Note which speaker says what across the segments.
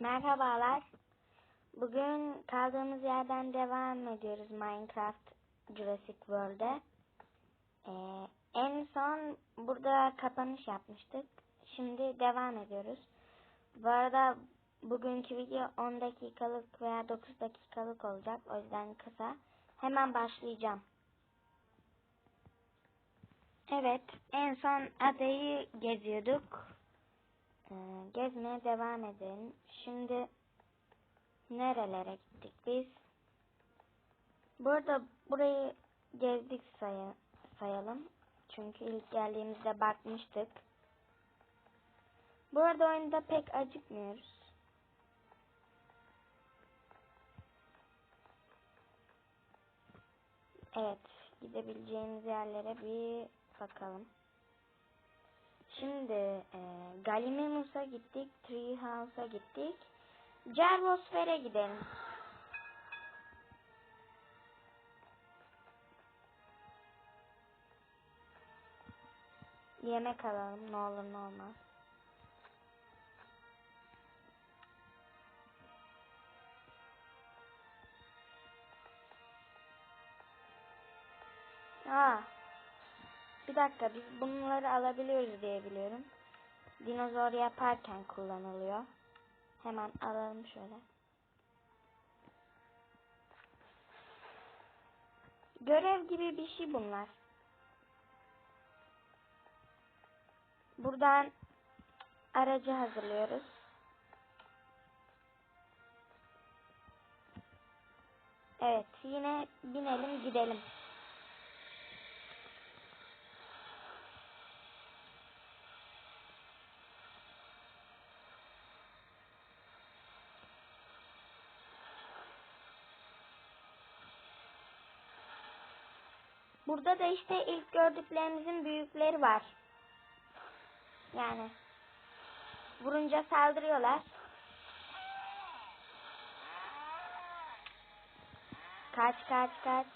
Speaker 1: Merhabalar. Bugün kaldığımız yerden devam ediyoruz Minecraft Jurassic World'e. Ee, en son burada kapanış yapmıştık. Şimdi devam ediyoruz. Bu arada bugünkü video 10 dakikalık veya 9 dakikalık olacak. O yüzden kısa. Hemen başlayacağım. Evet, en son adayı geziyorduk. Ee, gezmeye devam edelim. Şimdi nerelere gittik biz? Burada burayı gezdik say sayalım. Çünkü ilk geldiğimizde bakmıştık. Bu arada oyunda pek acıkmıyoruz. Evet, gidebileceğimiz yerlere bir bakalım. Şimdi e, Gallimimus'a gittik, Treehouse'a gittik. Cervosfer'e gidelim. Yemek alalım ne olur ne olmaz. Aa, bir dakika biz bunları alabiliyoruz diye biliyorum. Dinozor yaparken kullanılıyor. Hemen alalım şöyle. Görev gibi bir şey bunlar. Buradan aracı hazırlıyoruz. Evet yine binelim gidelim. Burada da işte ilk gördüklerimizin büyükleri var. Yani vurunca saldırıyorlar. Kaç kaç kaç.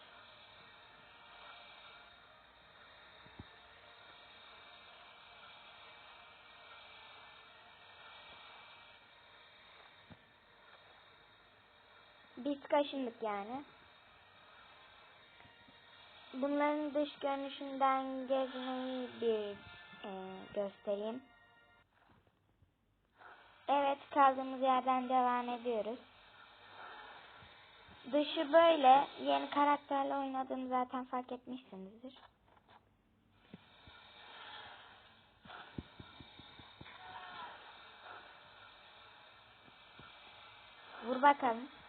Speaker 1: Biz kaşındık yani. Bunların dış görünüşünden gezmeyi bir e, göstereyim. Evet kaldığımız yerden devam ediyoruz. Dışı böyle. Yeni karakterle oynadığımı zaten fark etmişsinizdir. Vur bakalım.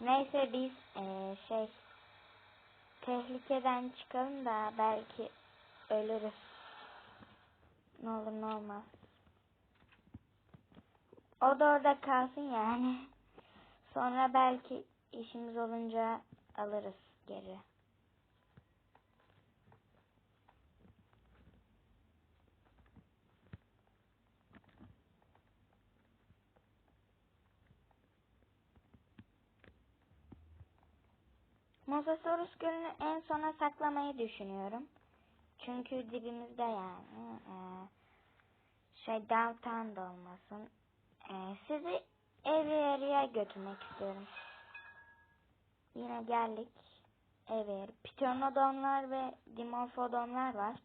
Speaker 1: Neyse biz ee, şey tehlikeden çıkalım da belki ölürüz. Ne olur ne olmaz. O da orada kalsın yani. Sonra belki işimiz olunca alırız geri. Mosasaurus Gölü'nü en sona saklamayı düşünüyorum. Çünkü dibimizde yani. Ee, şey downtown'da olmasın. Ee, sizi Aviary'e götürmek istiyorum. Yine geldik. Aviary. Pteranodonlar ve Dimorphodonlar var.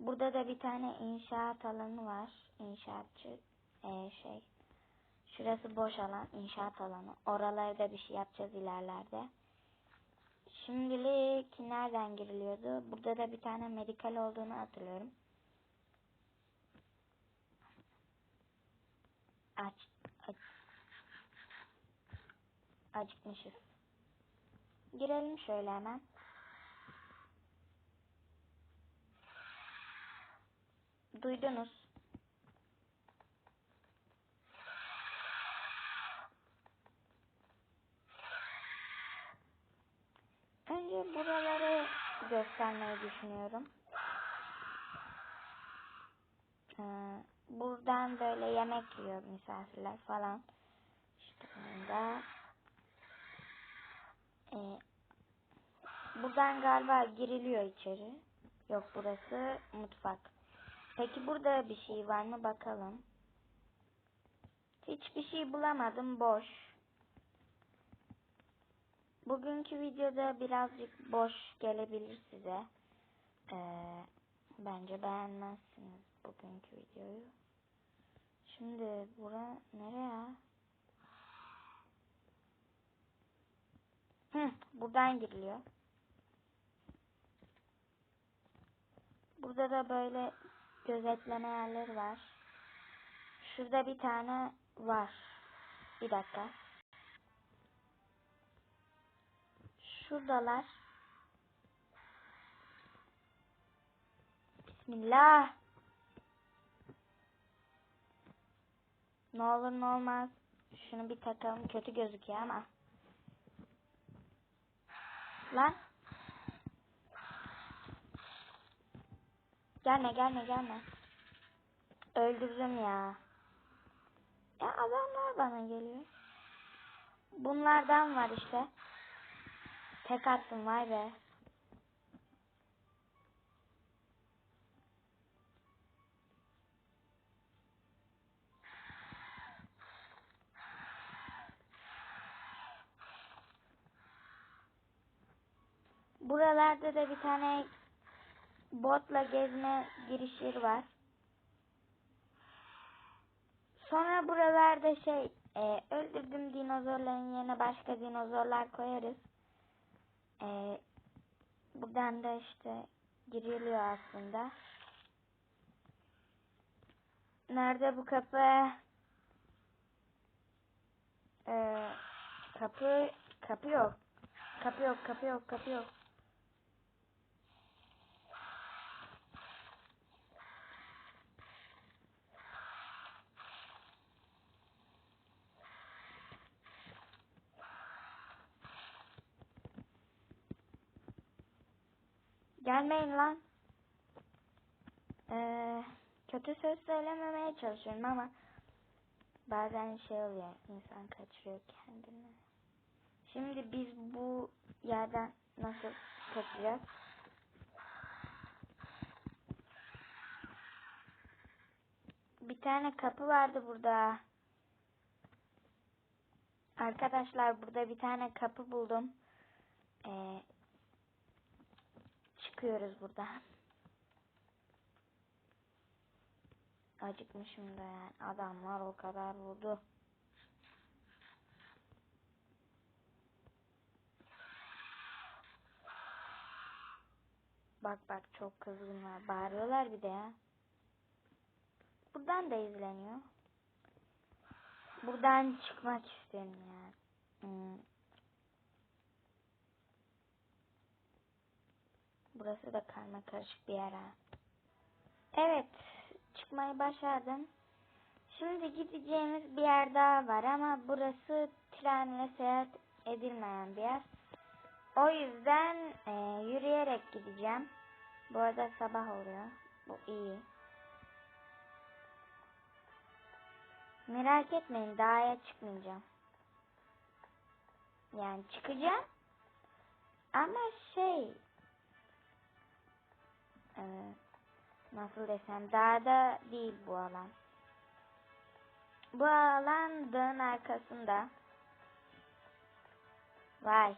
Speaker 1: Burada da bir tane inşaat alanı var. İnşaatçı ee, şey. Şurası boş alan, inşaat alanı. Oralarda bir şey yapacağız ilerlerde. Şimdilik nereden giriliyordu? Burada da bir tane medikal olduğunu hatırlıyorum. Aç, aç. Acıkmışız. Girelim şöyle hemen. Duydunuz. Göstermeyi düşünüyorum. Ee, böyle yemek yiyor misafirler falan. İşte burada e, buradan galiba giriliyor içeri. Yok burası mutfak. Peki burada bir şey var mı bakalım. Hiçbir şey bulamadım boş. Bugünkü videoda birazcık boş gelebilir size. Ee, bence beğenmezsiniz bugünkü videoyu. Şimdi bura nereye? Hı, buradan giriliyor. Burada da böyle gözetleme yerleri var. Şurada bir tane var. Bir dakika. Şuradalar. Bismillah. Ne olur ne olmaz. Şunu bir takalım. Kötü gözüküyor ama. Lan. Gelme gelme gelme. Öldürdüm ya. Ya adamlar bana geliyor. Bunlardan var işte. Tek attım vay be. Buralarda da bir tane botla gezme giriş yeri var. Sonra buralarda şey e, öldürdüğüm dinozorların yerine başka dinozorlar koyarız. E, buradan da işte giriliyor aslında. Nerede bu kapı? E, kapı kapı yok. Kapı yok, kapı yok, kapı yok. Gelmeyin lan. Ee, kötü söz söylememeye çalışıyorum ama bazen şey oluyor insan kaçırıyor kendini. Şimdi biz bu yerden nasıl kaçacağız? Bir tane kapı vardı burada. Arkadaşlar burada bir tane kapı buldum. Ee, çıkıyoruz buradan. Acıkmışım da yani. Adamlar o kadar vurdu. Bak bak çok kızgınlar. Bağırıyorlar bir de ya. Buradan da izleniyor. Buradan çıkmak istiyorum ya. Hmm. Burası da karma karışık bir yer ha. Evet. Çıkmayı başardım. Şimdi gideceğimiz bir yer daha var ama burası trenle seyahat edilmeyen bir yer. O yüzden e, yürüyerek gideceğim. Bu arada sabah oluyor. Bu iyi. Merak etmeyin dağa çıkmayacağım. Yani çıkacağım. Ama şey e, nasıl desem dağda değil bu alan. Bu alan dağın arkasında. Vay.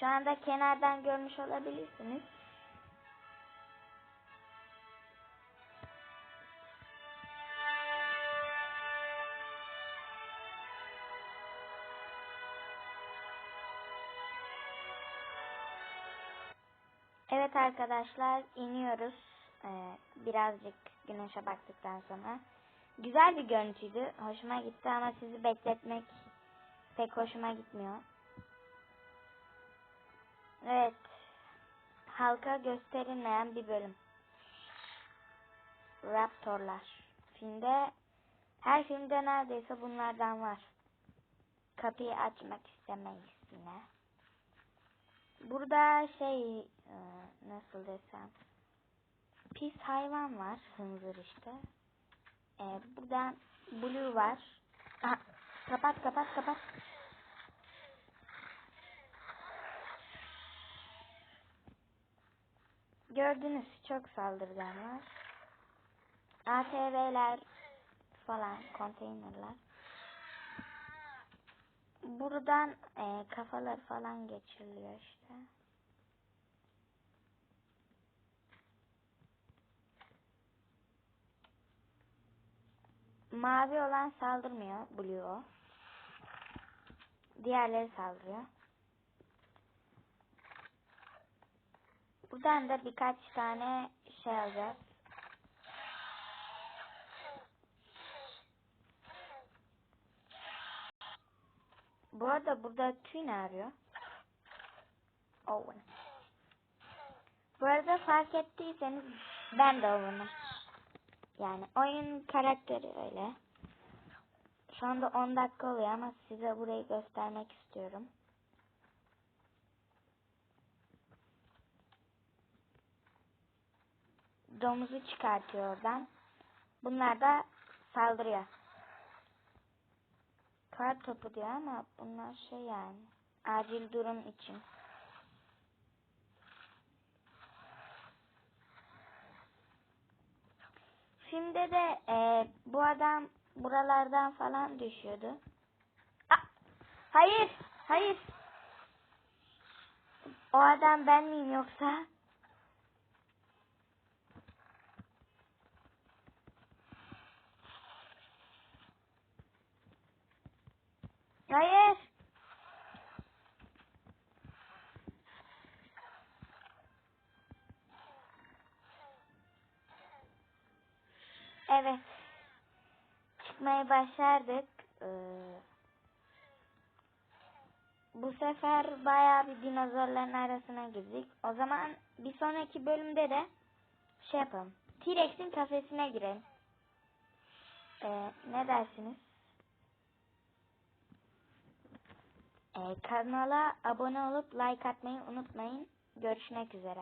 Speaker 1: Şu anda kenardan görmüş olabilirsiniz. Evet arkadaşlar iniyoruz. Ee, birazcık güneşe baktıktan sonra. Güzel bir görüntüydü. Hoşuma gitti ama sizi bekletmek pek hoşuma gitmiyor. Evet. Halka gösterilmeyen bir bölüm. Raptorlar. Filmde her filmde neredeyse bunlardan var. Kapıyı açmak istemeyiz yine. Burada şey e, nasıl desem pis hayvan var. Hınzır işte. E, burada blue var. Aha, kapat kapat kapat. gördünüz çok saldırganlar. ATV'ler falan konteynerler. Buradan e, kafalar falan geçiriliyor işte. Mavi olan saldırmıyor. Blue o. Diğerleri saldırıyor. Buradan da birkaç tane şey alacağız. Bu arada burada tüy ne arıyor? Owen. Bu arada fark ettiyseniz ben de Owen'ım. Yani oyun karakteri öyle. Şu anda 10 dakika oluyor ama size burayı göstermek istiyorum. Domuzu çıkartıyor oradan. Bunlar da saldırıyor. Kar topu diyor ama bunlar şey yani. Acil durum için. Filmde de e, bu adam buralardan falan düşüyordu. Ah, hayır, hayır. O adam ben miyim yoksa? Hayır. Evet. Çıkmayı başardık. Ee, bu sefer bayağı bir dinozorların arasına girdik. O zaman bir sonraki bölümde de şey yapalım. T-Rex'in kafesine girelim. Ee, ne dersiniz? Ee, kanala abone olup like atmayı unutmayın. Görüşmek üzere.